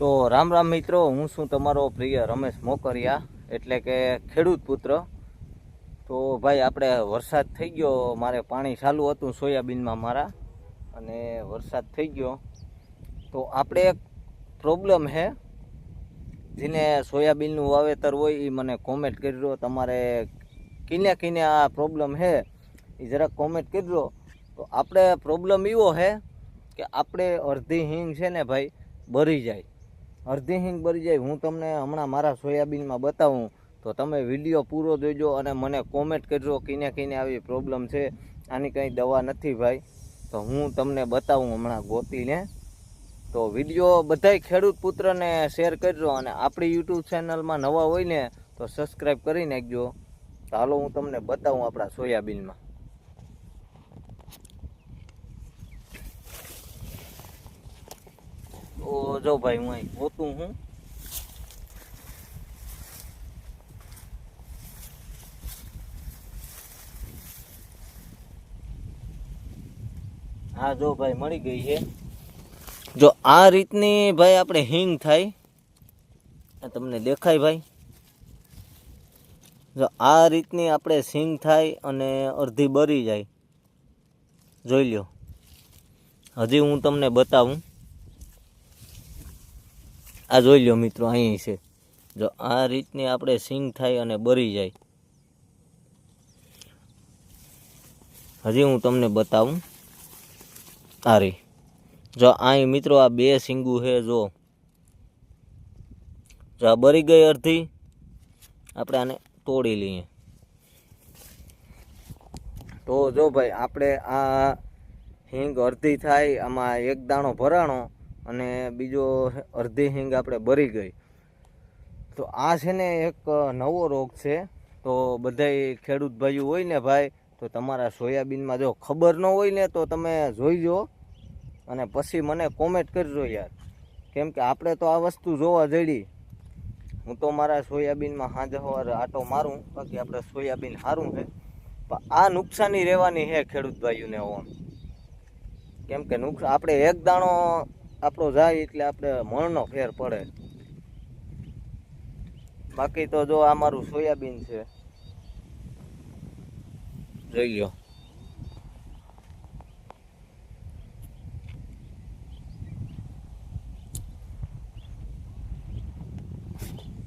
તો રામ રામ મિત્રો, હું છું તમારો પ્રિય રમેશ મોકરિયા, એટલે કે ખેડૂત પુત્ર. તો ભાઈ, આપણે વરસાદ થઈ ગયો, મારે પાણી ચાલુ હતું સોયાબીનમાં મારા, અને વરસાદ થઈ ગયો. તો આપણે એક પ્રોબ્લેમ છે જેને સોયાબીનનું વાવેતર હોય એ મને કોમેન્ટ કરજો. તમારે કિને કિને આ પ્રોબ્લેમ છે એ જરાક કોમેન્ટ કરજો. તો આપણે પ્રોબ્લેમ એવો છે કે આપણે અડધી હિંગ છે ને ભાઈ, બરી જાય. અડધી હિંગ બરી જાય. હું તમને હમણાં મારા સોયાબીનમાં બતાવું. તો તમે વીડિયો પૂરો જોઈજો અને મને કોમેન્ટ કરજો કિને કિને આવી પ્રોબ્લેમ છે. આની કંઈ દવા નથી ભાઈ. તો હું તમને બતાવું હમણાં ગોતીને. તો વીડિયો બધાય ખેડૂત પુત્રને શેર કરજો અને આપણી યુટ્યુબ ચેનલમાં નવા હોય ને, તો સબસ્ક્રાઈબ કરી નાખજો તો હાલો હું તમને બતાવું આપણા સોયાબીનમાં. જો ભાઈ, હું અહીં ગોતું હું. હા, જો ભાઈ, મળી ગઈ છે. જો આ રીતની ભાઈ આપણે હિંગ થાય. તમને દેખાય ભાઈ. જો આ રીતની આપણે સિંગ થાય અને અડધી બરી જાય. જોઈ લ્યો. હજી હું તમને બતાવું. આ જોઈ લ્યો મિત્રો, અહીં છે. જો આ રીતની આપણે સિંગ થાય અને બરી જાય. હજી હું તમને બતાવું. આ જો અહીં મિત્રો, આ બે સિંગુ છે, જો. જો આ બરી ગઈ અડધી, આપણે આને તોડી લઈએ. તો જો ભાઈ, આપણે આ હિંગ અડધી થાય, આમાં એક દાણો ભરાણો અને બીજો અડધી હિંગ આપણે બરી ગઈ. તો આ છે ને એક નવો રોગ છે. તો બધાય ખેડૂત ભાઈઓ હોય ને ભાઈ, તો તમારા સોયાબીનમાં જો ખબર ન હોય ને, તો તમે જોઈજો. અને પછી મને કોમેન્ટ કરજો યાર. કેમ કે આપણે તો આ વસ્તુ જોવા જડી હું તો મારા સોયાબીનમાં સાંજે સવારે આટો મારું, બાકી આપણે સોયાબીન સારું છે. પણ આ નુકસાની રહેવાની છે ખેડૂત ભાઈઓને ઓમ. કેમ કે નુકસાન આપણે એક દાણો આપણો જાય એટલે આપણે મણનો ફેર પડે. બાકી તો જો આ મારું સોયાબીન છે. જોઈ લ્યો.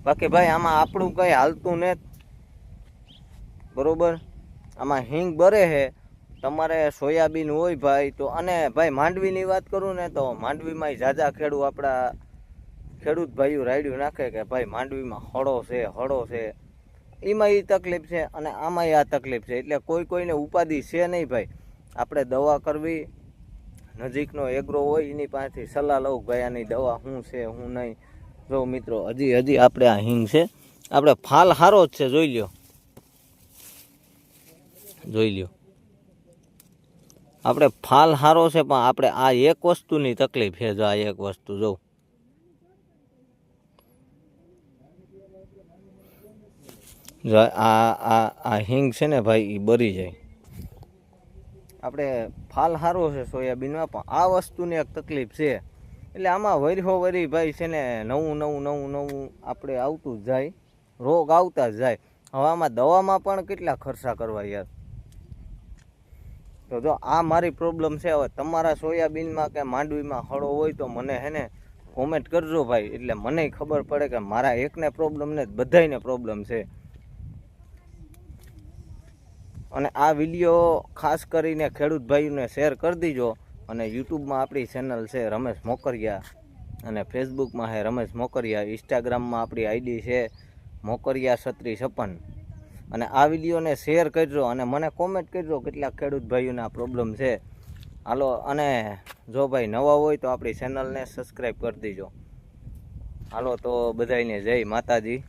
બાકી ભાઈ, આમાં આપણું કઈ હાલતું ને? બરોબર? આમાં હિંગ બરે છે. તમારે સોયાબીન હોય ભાઈ, તો અને ભાઈ માંડવીની વાત કરું ને તો માંડવીમાં ઝાઝા ખેડૂત આપણા ખેડૂત ભાઈઓ રાયડું નાખે કે ભાઈ માંડવીમાં હળો છે હળો છે. એમાં એ તકલીફ છે અને આમાંય આ તકલીફ છે. એટલે કોઈ કોઈને ઉપાધિ છે નહીં ભાઈ. આપણે દવા કરવી, નજીકનો એગ્રો હોય એની પાસેથી સલાહ લઉં ભાઈ આની દવા શું છે, શું નહીં. જો મિત્રો, હજી હજી આપણે આ હિંગ છે. આપણે ફાલ સારો જ છે, જોઈ લ્યો. જોઈ લ્યો. આપણે ફાલ સારો છે, પણ આપણે આ એક વસ્તુની તકલીફ છે, જો આ એક વસ્તુ, જો. આ આ આ હિંગ છે ને ભાઈ એ બરી જાય. આપણે ફાલ સારો છે સોયાબીનમાં, પણ આ વસ્તુની એક તકલીફ છે. એટલે આમાં વરીહો વરી ભાઈ છે ને, નવું નવું નવું નવું આપણે આવતું જ જાય. રોગ આવતા જ જાય. હવામાં દવામાં પણ કેટલા ખર્ચા કરવા યાર? તો જો આ મારી પ્રોબ્લેમ છે. હવે તમારા સોયાબીનમાં કે માંડવીમાં હળો હોય તો મને હે ને કોમેન્ટ કરજો ભાઈ. એટલે મને ખબર પડે કે મારા એકને પ્રોબ્લેમ ને બધાયને પ્રોબ્લેમ છે. અને આ વીડિયો ખાસ કરીને ખેડૂત ભાઈઓને શેર કરી દીજો. અને યુટ્યુબમાં આપણી ચેનલ છે રમેશ મોકરિયા. અને ફેસબુકમાં છે રમેશ મોકરિયા. ઇન્સ્ટાગ્રામમાં આપણી આઈડી છે મોકરિયા છત્રી છપ્પન. અને આ વિડીયોને શેર કરજો અને મને કોમેન્ટ કરજો કેટલાક ખેડૂત ભાઈઓને પ્રોબ્લેમ છે. હાલો, અને જો ભાઈ નવા હોય તો આપણી ચેનલને સબસ્ક્રાઈબ કરી દેજો. હાલો, તો બધાને જય માતાજી.